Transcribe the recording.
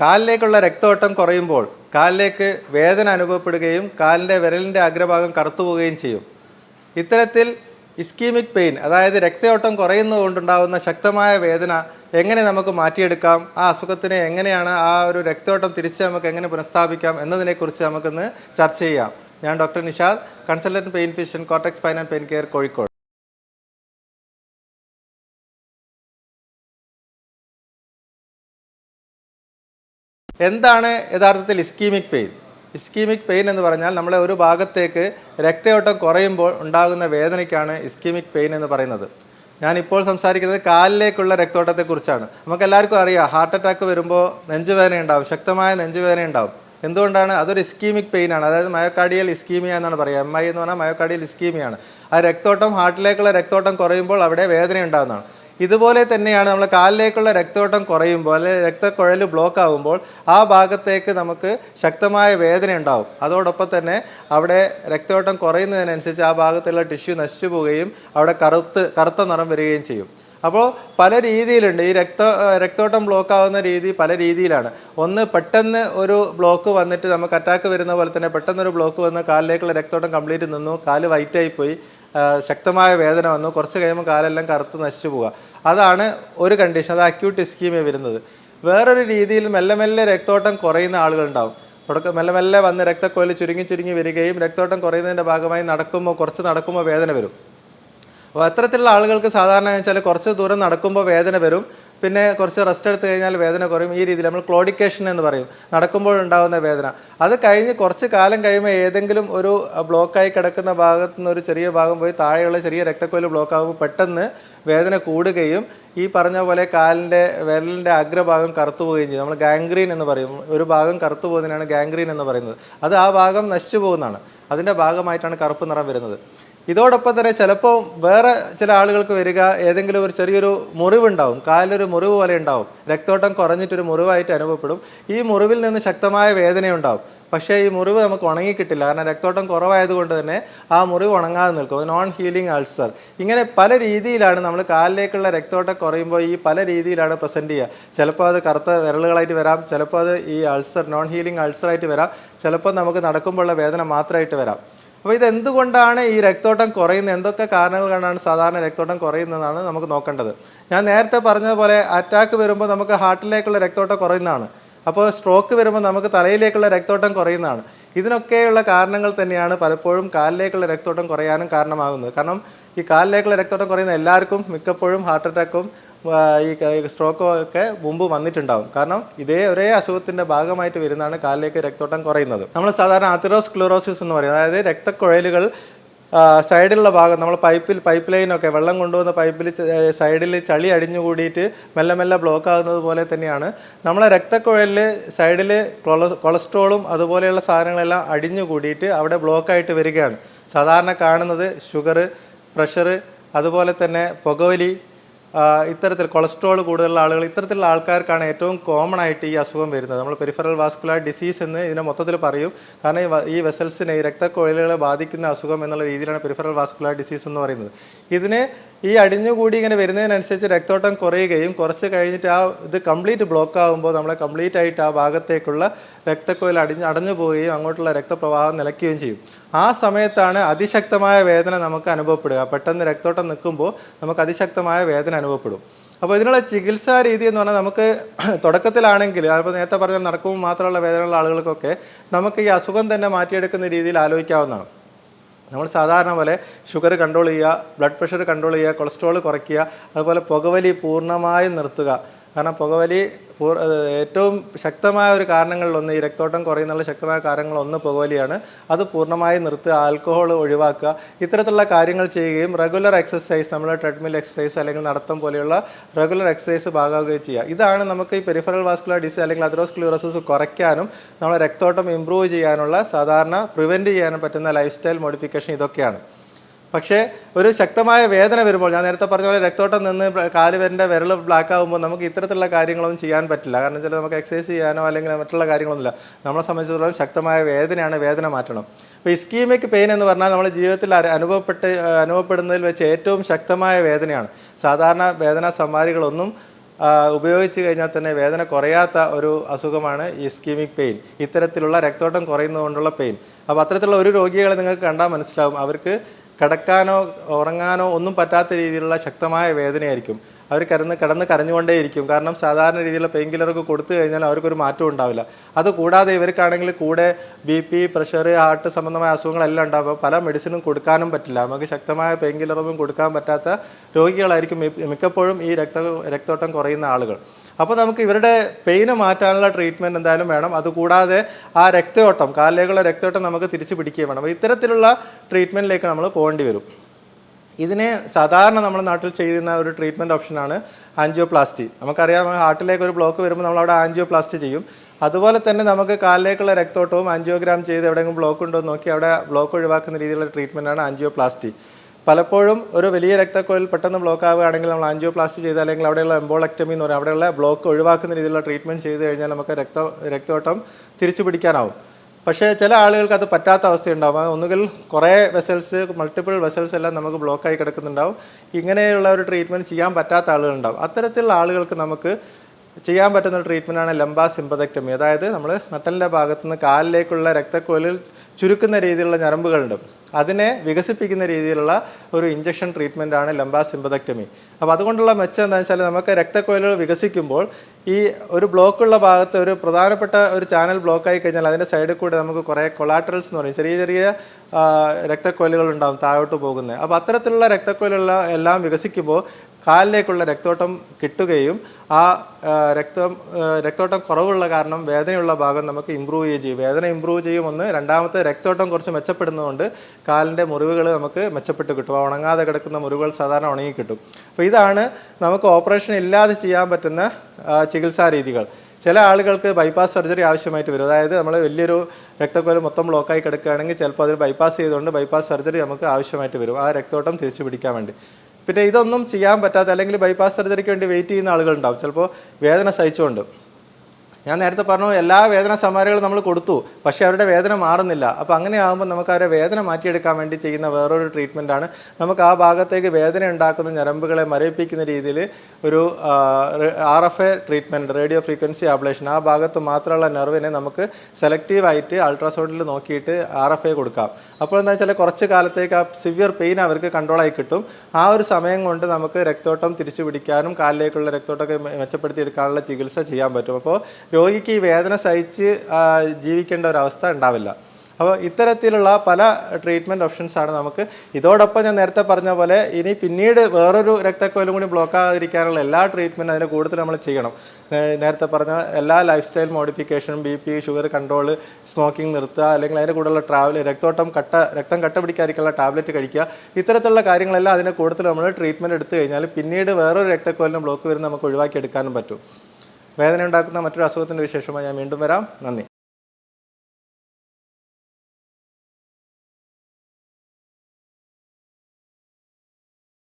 കാലിലേക്കുള്ള രക്തോട്ടം കുറയുമ്പോൾ കാലിലേക്ക് വേദന അനുഭവപ്പെടുകയും കാലിന്റെ വിരലിന്റെ അഗ്രഭാഗം കറുത്തു പോവുകയും ചെയ്യും. ഇത്തരത്തിൽ ഇസ്കീമിക് പെയിൻ അതായത് രക്തയോട്ടം കുറയുന്നതുകൊണ്ടുണ്ടാകുന്ന ശക്തമായ വേദന എങ്ങനെ നമുക്ക് മാറ്റിയെടുക്കാം? ആ അസുഖത്തിനെ എങ്ങനെയാണ് ആ ഒരു രക്തയോട്ടം തിരിച്ച് നമുക്ക് എങ്ങനെ പുനഃസ്ഥാപിക്കാം എന്നതിനെക്കുറിച്ച് നമുക്കിന്ന് ചർച്ച ചെയ്യാം. ഞാൻ doctor Nishad consultant pain physician cortex pain and pain care Kozhikode. എന്താണ് യഥാർത്ഥത്തിൽ ഇസ്കീമിക് പെയിൻ ഇസ്കീമിക് പെയിൻ എന്ന് പറഞ്ഞാൽ നമ്മളെ ഒരു ഭാഗത്തേക്ക് രക്തയോട്ടം കുറയുമ്പോൾ ഉണ്ടാകുന്ന വേദനയ്ക്കാണ് ഇസ്കീമിക് പെയിൻ എന്ന് പറയുന്നത്. ഞാൻ ഇപ്പോൾ സംസാരിക്കുന്നത് കാലിലേക്കുള്ള രക്തോട്ടത്തെക്കുറിച്ചാണ് നമുക്ക് എല്ലാവർക്കും അറിയാം ഹാർട്ട് അറ്റാക്ക് വരുമ്പോൾ നെഞ്ചുവേദന ഉണ്ടാവും ശക്തമായ നെഞ്ചുവേദന ഉണ്ടാവും എന്തുകൊണ്ടാണ്? അതൊരു ഇസ്കീമിക് പെയിൻ ആണ്. അതായത് മയോകാർഡിയൽ ഇസ്കീമിയ എന്നാണ് പറയുക. എം ഐ എന്ന് പറഞ്ഞാൽ മയോകാർഡിയൽ ഇസ്കീമിയാണ് ആ രക്തോട്ടം ഹാർട്ടിലേക്കുള്ള രക്തോട്ടം കുറയുമ്പോൾ അവിടെ വേദന ഉണ്ടാകുന്നതാണ് ഇതുപോലെ തന്നെയാണ് നമ്മൾ കാലിലേക്കുള്ള രക്തോട്ടം കുറയുമ്പോൾ അല്ലെങ്കിൽ രക്തക്കുഴൽ ബ്ലോക്ക് ആകുമ്പോൾ ആ ഭാഗത്തേക്ക് നമുക്ക് ശക്തമായ വേദന ഉണ്ടാവും. അതോടൊപ്പം തന്നെ അവിടെ രക്തോട്ടം കുറയുന്നതിനനുസരിച്ച് ആ ഭാഗത്തുള്ള ടിഷ്യൂ നശിച്ചു പോവുകയും അവിടെ കറുത്ത് കറുത്ത നിറം വരികയും ചെയ്യും. അപ്പോൾ പല രീതിയിലുണ്ട്. ഈ രക്ത രക്തോട്ടം ബ്ലോക്ക് ആവുന്ന രീതി പല രീതിയിലാണ്. ഒന്ന് പെട്ടെന്ന് ഒരു ബ്ലോക്ക് വന്നിട്ട് നമുക്ക് അറ്റാക്ക് വരുന്ന പോലെ തന്നെ പെട്ടെന്ന് ഒരു ബ്ലോക്ക് വന്ന് കാലിലേക്കുള്ള രക്തോട്ടം കംപ്ലീറ്റ് നിന്നു. കാൽ വൈറ്റായി പോയി. ശക്തമായ വേദന വന്നു. കുറച്ച് കഴിയുമ്പോൾ കാലെല്ലാം കറുത്ത് നശിച്ചു പോവുക. അതാണ് ഒരു കണ്ടീഷൻ അത് അക്യൂട്ട് ഇസ്കീമിയ വരുന്നത്. വേറൊരു രീതിയിൽ മെല്ലെ മെല്ലെ രക്തോട്ടം കുറയുന്ന ആളുകളുണ്ടാവും. തുടക്കം മെല്ലെ മെല്ലെ വന്ന് രക്തക്കോൽ ചുരുങ്ങി ചുരുങ്ങി വരികയും രക്തോട്ടം കുറയുന്നതിന്റെ ഭാഗമായി നടക്കുമ്പോൾ കുറച്ച് നടക്കുമ്പോൾ വേദന വരും. അപ്പോൾ അത്തരത്തിലുള്ള ആളുകൾക്ക് സാധാരണ വെച്ചാൽ കുറച്ച് ദൂരം നടക്കുമ്പോൾ വേദന വരും. പിന്നെ കുറച്ച് റെസ്റ്റ് എടുത്തു കഴിഞ്ഞാൽ വേദന കുറയും. ഈ രീതിയിൽ നമ്മൾ ക്ലോഡിക്കേഷൻ എന്ന് പറയും. നടക്കുമ്പോൾ ഉണ്ടാകുന്ന വേദന. അത് കഴിഞ്ഞ് കുറച്ച് കാലം കഴിയുമ്പോൾ ഏതെങ്കിലും ഒരു ബ്ലോക്കായി കിടക്കുന്ന ഭാഗത്ത് നിന്ന് ഒരു ചെറിയ ഭാഗം പോയി താഴെയുള്ള ചെറിയ രക്തക്കൊൽ ബ്ലോക്ക് ആകുമ്പോൾ പെട്ടെന്ന് വേദന കൂടുകയും ഈ പറഞ്ഞ പോലെ കാലിന്റെ വിരലിന്റെ അഗ്രഭാഗം കറുത്തു പോവുകയും ചെയ്യും. നമ്മൾ ഗാംഗ്രീൻ എന്ന് പറയും. ഒരു ഭാഗം കറുത്തു പോകുന്നതിനാണ് ഗാംഗ്രീൻ എന്ന് പറയുന്നത്. അത് ആ ഭാഗം നശിച്ചു പോകുന്നതാണ്. അതിന്റെ ഭാഗമായിട്ടാണ് കറുപ്പ് നിറം വരുന്നത്. ഇതോടൊപ്പം തന്നെ ചിലപ്പോൾ വേറെ ചില ആളുകൾക്ക് വരിക ഏതെങ്കിലും ഒരു ചെറിയൊരു മുറിവുണ്ടാവും കാലിലൊരു മുറിവ് പോലെ ഉണ്ടാവും രക്തോട്ടം കുറഞ്ഞിട്ടൊരു മുറിവായിട്ട് അനുഭവപ്പെടും. ഈ മുറിവിൽ നിന്ന് ശക്തമായ വേദനയുണ്ടാവും. പക്ഷേ ഈ മുറിവ് നമുക്ക് ഉണങ്ങിക്കിട്ടില്ല. കാരണം രക്തോട്ടം കുറവായതുകൊണ്ട് തന്നെ ആ മുറിവ് ഉണങ്ങാതെ നിൽക്കും. നോൺ ഹീലിംഗ് അൾസർ ഇങ്ങനെ പല രീതിയിലാണ് നമ്മൾ കാലിലേക്കുള്ള രക്തോട്ടം കുറയുമ്പോൾ ഈ പല രീതിയിലാണ് പ്രസന്റ് ചെയ്യുക. ചിലപ്പോൾ അത് കറുത്ത വിരലുകളായിട്ട് വരാം ചിലപ്പോൾ അത് ഈ അൾസർ നോൺ ഹീലിംഗ് അൾസറായിട്ട് വരാം. ചിലപ്പോൾ നമുക്ക് നടക്കുമ്പോഴുള്ള വേദന മാത്രമായിട്ട് വരാം. അപ്പോൾ ഇത് എന്തുകൊണ്ടാണ് ഈ രക്തോട്ടം കുറയുന്നത്? എന്തൊക്കെ കാരണങ്ങൾ കൊണ്ടാണ് സാധാരണ രക്തോട്ടം കുറയുന്നതെന്നാണ് നമുക്ക് നോക്കേണ്ടത്. ഞാൻ നേരത്തെ പറഞ്ഞതുപോലെ അറ്റാക്ക് വരുമ്പോൾ നമുക്ക് ഹാർട്ടിലേക്കുള്ള രക്തോട്ടം കുറയുന്നതാണ്. അപ്പോൾ സ്ട്രോക്ക് വരുമ്പോൾ നമുക്ക് തലയിലേക്കുള്ള രക്തോട്ടം കുറയുന്നതാണ്. ഇതിനൊക്കെയുള്ള കാരണങ്ങൾ തന്നെയാണ് പലപ്പോഴും കാലിലേക്കുള്ള രക്തോട്ടം കുറയാനും കാരണമാകുന്നത്. കാരണം ഈ കാലിലേക്കുള്ള രക്തോട്ടം കുറയുന്ന എല്ലാവർക്കും മിക്കപ്പോഴും ഹാർട്ട് അറ്റാക്കും ഈ സ്ട്രോക്കോ ഒക്കെ മുമ്പ് വന്നിട്ടുണ്ടാവും. കാരണം ഇതേ ഒരേ അസുഖത്തിന്റെ ഭാഗമായിട്ട് വരുന്നതാണ് കാലിലേക്ക് രക്തോട്ടം കുറയുന്നത്. നമ്മൾ സാധാരണ അതിറോസ്ക്ലറോസിസ് എന്ന് പറയും. അതായത് രക്തക്കുഴലുകൾ സൈഡിലുള്ള ഭാഗം നമ്മൾ പൈപ്പിൽ പൈപ്പ് ലൈനൊക്കെ വെള്ളം കൊണ്ടുവന്ന പൈപ്പിൽ സൈഡിൽ ചളി അടിഞ്ഞുകൂടിയിട്ട് മെല്ലെ മെല്ലെ ബ്ലോക്ക് ആകുന്നത് പോലെ തന്നെയാണ്. നമ്മളെ രക്തക്കുഴലിൽ സൈഡിൽ കൊളസ്ട്രോളും അതുപോലെയുള്ള സാധനങ്ങളെല്ലാം അടിഞ്ഞുകൂടിയിട്ട് അവിടെ ബ്ലോക്കായിട്ട് വരികയാണ്. സാധാരണ കാണുന്നത് ഷുഗർ പ്രഷർ അതുപോലെ തന്നെ പുകവലി ഇത്തരത്തിൽ കൊളസ്ട്രോൾ കൂടുതലുള്ള ആളുകൾ ഇത്തരത്തിലുള്ള ആൾക്കാർക്കാണ് ഏറ്റവും കോമൺ ആയിട്ട് ഈ അസുഖം വരുന്നത്. നമ്മൾ പെരിഫറൽ വാസ്കുലാർ ഡിസീസ് എന്ന് ഇതിനെ മൊത്തത്തിൽ പറയും. കാരണം ഈ വെസൽസിനെ ഈ രക്തക്കൊഴലുകളെ ബാധിക്കുന്ന അസുഖം എന്നുള്ള രീതിയിലാണ് പെരിഫറൽ വാസ്കുലാർ ഡിസീസ് എന്ന് പറയുന്നത്. ഇതിന് ഈ അടിഞ്ഞുകൂടി ഇങ്ങനെ വരുന്നതിനനുസരിച്ച് രക്തോട്ടം കുറയുകയും കുറച്ച് കഴിഞ്ഞിട്ട് ആ ഇത് കംപ്ലീറ്റ് ബ്ലോക്ക് ആകുമ്പോൾ നമ്മളെ കംപ്ലീറ്റ് ആയിട്ട് ആ ഭാഗത്തേക്കുള്ള രക്തക്കൊയിൽ അടിഞ്ഞ് അടഞ്ഞു പോവുകയും അങ്ങോട്ടുള്ള രക്തപ്രവാഹം നിലയ്ക്കുകയും ചെയ്യും. ആ സമയത്താണ് അതിശക്തമായ വേദന നമുക്ക് അനുഭവപ്പെടുക. പെട്ടെന്ന് രക്തോട്ടം നിൽക്കുമ്പോൾ നമുക്ക് അതിശക്തമായ വേദന അനുഭവപ്പെടും. അപ്പോൾ ഇതിനുള്ള ചികിത്സാ രീതി എന്ന് പറഞ്ഞാൽ നമുക്ക് തുടക്കത്തിലാണെങ്കിൽ അപ്പോൾ നേരത്തെ പറഞ്ഞാൽ നടക്കുമ്പോൾ മാത്രമുള്ള വേദനയുള്ള ആളുകൾക്കൊക്കെ നമുക്ക് ഈ അസുഖം തന്നെ മാറ്റിയെടുക്കുന്ന രീതിയിൽ ആലോചിക്കാവുന്നതാണ്. നമ്മൾ സാധാരണ പോലെ ഷുഗർ കൺട്രോൾ ചെയ്യുക ബ്ലഡ് പ്രഷർ കൺട്രോൾ ചെയ്യുക കൊളസ്ട്രോൾ കുറയ്ക്കുക അതുപോലെ പുകവലി പൂർണമായും നിർത്തുക. കാരണം പുകവലി ഏറ്റവും ശക്തമായ ഒരു കാരണങ്ങളിലൊന്ന് ഈ രക്തോട്ടം കുറയുന്നുള്ള ശക്തമായ കാരണങ്ങളൊന്ന് പുകവലിയാണ്. അത് പൂർണമായി നിർത്തുക ആൽക്കഹോൾ ഒഴിവാക്കുക. ഇത്തരത്തിലുള്ള കാര്യങ്ങൾ ചെയ്യുകയും റെഗുലർ എക്സസൈസ് നമ്മൾ ട്രെഡ്മിൽ എക്സസൈസ് അല്ലെങ്കിൽ നടത്തം പോലെയുള്ള റെഗുലർ എക്സസൈസ് ഭാഗമാവുകയും ചെയ്യുക. ഇതാണ് നമുക്ക് ഈ പെരിഫറൽ വാസ്കുലർ ഡിസീസ് അല്ലെങ്കിൽ അതിറോസ്ക്ലിയോറസിസ് കുറയ്ക്കാനും നമ്മളെ രക്തോട്ടം ഇമ്പ്രൂവ് ചെയ്യാനുള്ള സാധാരണ പ്രിവെന്റ് ചെയ്യാനും പറ്റുന്ന ലൈഫ് സ്റ്റൈൽ മോഡിഫിക്കേഷൻ ഇതൊക്കെയാണ്. പക്ഷേ ഒരു ശക്തമായ വേദന വരുമ്പോൾ ഞാൻ നേരത്തെ പറഞ്ഞ പോലെ രക്തോട്ടം നിന്ന് കാൽ വരേണ്ട വിരൽ ബ്ലാക്ക് ആകുമ്പോൾ നമുക്ക് ഇത്തരത്തിലുള്ള കാര്യങ്ങളൊന്നും ചെയ്യാൻ പറ്റില്ല. കാരണം വെച്ചാൽ നമുക്ക് എക്സസൈസ് ചെയ്യാനോ അല്ലെങ്കിൽ മറ്റുള്ള കാര്യങ്ങളൊന്നുമില്ല. നമ്മളെ സംബന്ധിച്ചിടത്തോളം ശക്തമായ വേദനയാണ് വേദന മാറ്റണം. അപ്പോൾ ഇസ്കീമിക് പെയിൻ എന്ന് പറഞ്ഞാൽ നമ്മുടെ ജീവിതത്തിൽ അനുഭവപ്പെട്ട് അനുഭവപ്പെടുന്നതിൽ വെച്ച് ഏറ്റവും ശക്തമായ വേദനയാണ്. സാധാരണ വേദന സമ്മാരികളൊന്നും ഉപയോഗിച്ച് കഴിഞ്ഞാൽ തന്നെ വേദന കുറയാത്ത ഒരു അസുഖമാണ് ഈ സ്കീമിക് പെയിൻ ഇത്തരത്തിലുള്ള രക്തോട്ടം കുറയുന്നതുകൊണ്ടുള്ള പെയിൻ അപ്പോൾ അത്തരത്തിലുള്ള ഒരു രോഗികളെ നിങ്ങൾക്ക് കണ്ടാൽ മനസ്സിലാവും. അവർക്ക് കിടക്കാനോ ഉറങ്ങാനോ ഒന്നും പറ്റാത്ത രീതിയിലുള്ള ശക്തമായ വേദനയായിരിക്കും. അവർ കിടന്ന് കിടന്ന് കരഞ്ഞുകൊണ്ടേയിരിക്കും. കാരണം സാധാരണ രീതിയിലുള്ള പെയിൻ കില്ലറൊക്കെ കൊടുത്തു കഴിഞ്ഞാൽ അവർക്കൊരു മാറ്റം ഉണ്ടാവില്ല. അതുകൂടാതെ ഇവർക്കാണെങ്കിൽ കൂടെ ബി പി പ്രഷർ ഹാർട്ട് സംബന്ധമായ അസുഖങ്ങളെല്ലാം ഉണ്ടാകും പല മെഡിസിനും കൊടുക്കാനും പറ്റില്ല. നമുക്ക് ശക്തമായ പെയിൻ കില്ലറൊന്നും കൊടുക്കാൻ പറ്റാത്ത രോഗികളായിരിക്കും മിക്കപ്പോഴും ഈ രക്ത രക്തോട്ടം കുറയുന്ന ആളുകൾ. അപ്പോൾ നമുക്ക് ഇവരുടെ പെയിന് മാറ്റാനുള്ള ട്രീറ്റ്മെന്റ് എന്തായാലും വേണം. അതുകൂടാതെ ആ രക്തയോട്ടം കാലിലേക്കുള്ള രക്തയോട്ടം നമുക്ക് തിരിച്ചു പിടിക്കുകയും വേണം. ഇത്തരത്തിലുള്ള ട്രീറ്റ്മെന്റിലേക്ക് നമ്മൾ പോകേണ്ടി വരും. ഇതിനെ സാധാരണ നമ്മുടെ നാട്ടിൽ ചെയ്യുന്ന ഒരു ട്രീറ്റ്മെന്റ് ഓപ്ഷനാണ് ആൻജിയോപ്ലാസ്റ്റി നമുക്കറിയാം ഹാർട്ടിലേക്ക് ഒരു ബ്ലോക്ക് വരുമ്പോൾ നമ്മൾ അവിടെ ആൻജിയോപ്ലാസ്റ്റി ചെയ്യും. അതുപോലെ തന്നെ നമുക്ക് കാലിലേക്കുള്ള രക്തോട്ടവും ആൻജിയോഗ്രാം ചെയ്ത് എവിടെയെങ്കിലും ബ്ലോക്ക് ഉണ്ടോ നോക്കി അവിടെ ബ്ലോക്ക് ഒഴിവാക്കുന്ന രീതിയിലുള്ള ട്രീറ്റ്മെന്റാണ് ആൻജിയോപ്ലാസ്റ്റി പലപ്പോഴും ഒരു വലിയ രക്തക്കൊഴൽ പെട്ടെന്ന് ബ്ലോക്ക് ആവുകയാണെങ്കിൽ നമ്മൾ ആൻജിയോപ്ലാസ്റ്റി ചെയ്ത് അല്ലെങ്കിൽ അവിടെയുള്ള എംബോളക്ടമി എന്ന് പറയും അവിടെയുള്ള ബ്ലോക്ക് ഒഴിവാക്കുന്ന രീതിയിലുള്ള ട്രീറ്റ്മെന്റ് ചെയ്ത് കഴിഞ്ഞാൽ നമുക്ക് രക്ത രക്തോട്ടം തിരിച്ചു പിടിക്കാനാവും. പക്ഷേ ചില ആളുകൾക്ക് അത് പറ്റാത്ത അവസ്ഥയുണ്ടാവും. ഒന്നുകിൽ കുറേ വെസൽസ് മൾട്ടിപ്പിൾ വെസൽസ് എല്ലാം നമുക്ക് ബ്ലോക്കായി കിടക്കുന്നുണ്ടാവും. ഇങ്ങനെയുള്ള ഒരു ട്രീറ്റ്മെന്റ് ചെയ്യാൻ പറ്റാത്ത ആളുകളുണ്ടാവും. അത്തരത്തിലുള്ള ആളുകൾക്ക് നമുക്ക് ചെയ്യാൻ പറ്റുന്ന ട്രീറ്റ്മെന്റാണ് ലംബാ സിമ്പതക്ടമി അതായത് നമ്മൾ നട്ടലിന്റെ ഭാഗത്തുനിന്ന് കാലിലേക്കുള്ള രക്തക്കുഴലിൽ ചുരുക്കുന്ന രീതിയിലുള്ള ഞരമ്പുകളുണ്ട്. അതിനെ വികസിപ്പിക്കുന്ന രീതിയിലുള്ള ഒരു ഇഞ്ചക്ഷൻ ട്രീറ്റ്മെന്റാണ് ലംബാ സിമ്പതക്ടമി അപ്പോൾ അതുകൊണ്ടുള്ള മെച്ചം എന്താണെന്ന് വെച്ചാൽ നമുക്ക് രക്തക്കൊഴലുകൾ വികസിക്കുമ്പോൾ ഈ ഒരു ബ്ലോക്കുള്ള ഭാഗത്ത് ഒരു പ്രധാനപ്പെട്ട ഒരു ചാനൽ ബ്ലോക്കായി കഴിഞ്ഞാൽ അതിന്റെ സൈഡിൽ കൂടെ നമുക്ക് കുറേ കൊളാട്രൽസ് എന്ന് പറയും. ചെറിയ ചെറിയ ആ, ഉണ്ടാകും താഴോട്ട് പോകുന്നത്. അപ്പോൾ അത്തരത്തിലുള്ള രക്തക്കുഴലുള്ള എല്ലാം വികസിക്കുമ്പോൾ കാലിലേക്കുള്ള രക്തോട്ടം കിട്ടുകയും ആ രക്തം രക്തോട്ടം കുറവുള്ള കാരണം വേദനയുള്ള ഭാഗം നമുക്ക് ഇമ്പ്രൂവ് ചെയ്യുകയും ചെയ്യും. വേദന ഇമ്പ്രൂവ് ചെയ്യും ഒന്ന് രണ്ടാമത്തെ രക്തോട്ടം കുറച്ച് മെച്ചപ്പെടുന്നതുകൊണ്ട് കാലിന്റെ മുറിവുകൾ നമുക്ക് മെച്ചപ്പെട്ട് കിട്ടും. ഉണങ്ങാതെ കിടക്കുന്ന മുറിവുകൾ സാധാരണ ഉണങ്ങി കിട്ടും. അപ്പോൾ ഇതാണ് നമുക്ക് ഓപ്പറേഷൻ ഇല്ലാതെ ചെയ്യാൻ പറ്റുന്ന ചികിത്സാ രീതികൾ. ചില ആളുകൾക്ക് ബൈപ്പാസ് സർജറി ആവശ്യമായിട്ട് വരും. അതായത് നമ്മൾ വലിയൊരു രക്തക്കോലം മൊത്തം ബ്ലോക്കായി കിടക്കുകയാണെങ്കിൽ ചിലപ്പോൾ അതിൽ ബൈപ്പാസ് ചെയ്തുകൊണ്ട് ബൈപ്പാസ് സർജറി നമുക്ക് ആവശ്യമായിട്ട് വരും. ആ രക്തോട്ടം തിരിച്ചു പിടിക്കാൻ വേണ്ടി. പിന്നെ ഇതൊന്നും ചെയ്യാൻ പറ്റാത്ത അല്ലെങ്കിൽ ബൈപ്പാസ് സർജറിക്ക് വേണ്ടി വെയിറ്റ് ചെയ്യുന്ന ആളുകളുണ്ടാവും. ചിലപ്പോൾ വേദന സഹിച്ചുകൊണ്ട്. ഞാൻ നേരത്തെ പറഞ്ഞു എല്ലാ വേദന സമാരകളും നമ്മൾ കൊടുത്തു പക്ഷേ അവരുടെ വേദന മാറുന്നില്ല. അപ്പോൾ അങ്ങനെയാകുമ്പോൾ നമുക്ക് അവരെ വേദന മാറ്റിയെടുക്കാൻ വേണ്ടി ചെയ്യുന്ന വേറൊരു ട്രീറ്റ്മെന്റാണ് നമുക്ക് ആ ഭാഗത്തേക്ക് വേദന ഉണ്ടാക്കുന്ന ഞരമ്പുകളെ മരവിപ്പിക്കുന്ന രീതിയിൽ ഒരു R F A treatment radio frequency ablation ആ ഭാഗത്ത് മാത്രമുള്ള നെർവിനെ നമുക്ക് സെലക്റ്റീവായിട്ട് അൾട്രാസൗണ്ടിൽ നോക്കിയിട്ട് ആർ എഫ് എ കൊടുക്കാം. അപ്പോൾ എന്താ വെച്ചാൽ കുറച്ച് കാലത്തേക്ക് ആ സിവിയർ പെയിൻ അവർക്ക് കൺട്രോളായി കിട്ടും. ആ ഒരു സമയം കൊണ്ട് നമുക്ക് രക്തോട്ടം തിരിച്ചു പിടിക്കാനും കാലിലേക്കുള്ള രക്തോട്ടമൊക്കെ മെ- മെച്ചപ്പെടുത്തി എടുക്കാനുള്ള ചികിത്സ ചെയ്യാൻ പറ്റും. അപ്പോൾ രോഗിക്ക് ഈ വേദന സഹിച്ച് ജീവിക്കേണ്ട ഒരു അവസ്ഥ ഉണ്ടാവില്ല. അപ്പോൾ ഇത്തരത്തിലുള്ള പല ട്രീറ്റ്മെന്റ് ഓപ്ഷൻസാണ് നമുക്ക്. ഇതോടൊപ്പം ഞാൻ നേരത്തെ പറഞ്ഞ പോലെ ഇനി പിന്നീട് വേറൊരു രക്തക്കോലും കൂടി ബ്ലോക്ക് ആകാതിരിക്കാനുള്ള എല്ലാ ട്രീറ്റ്മെന്റും അതിന് കൂടുതൽ നമ്മൾ ചെയ്യണം. നേരത്തെ പറഞ്ഞ എല്ലാ lifestyle മോഡിഫിക്കേഷനും B P sugar control smoking നിർത്തുക അല്ലെങ്കിൽ അതിന്റെ കൂടെയുള്ള ട്രാവൽ രക്തോട്ടം കട്ട രക്തം കട്ട പിടിക്കാതിരിക്കാനുള്ള ടാബ്ലറ്റ് കഴിക്കുക. ഇത്തരത്തിലുള്ള കാര്യങ്ങളെല്ലാം അതിന് കൂടുതൽ നമ്മൾ ട്രീറ്റ്മെന്റ് എടുത്തു കഴിഞ്ഞാൽ പിന്നീട് വേറൊരു രക്തക്കോലിന് ബ്ലോക്ക് വരുന്ന നമുക്ക് ഒഴിവാക്കി എടുക്കാനും പറ്റും. വേദന ഉണ്ടാക്കുന്ന മറ്റൊരു അസുഖത്തിന്റെ വിശേഷമായി ഞാൻ വീണ്ടും വരാം. നന്ദി.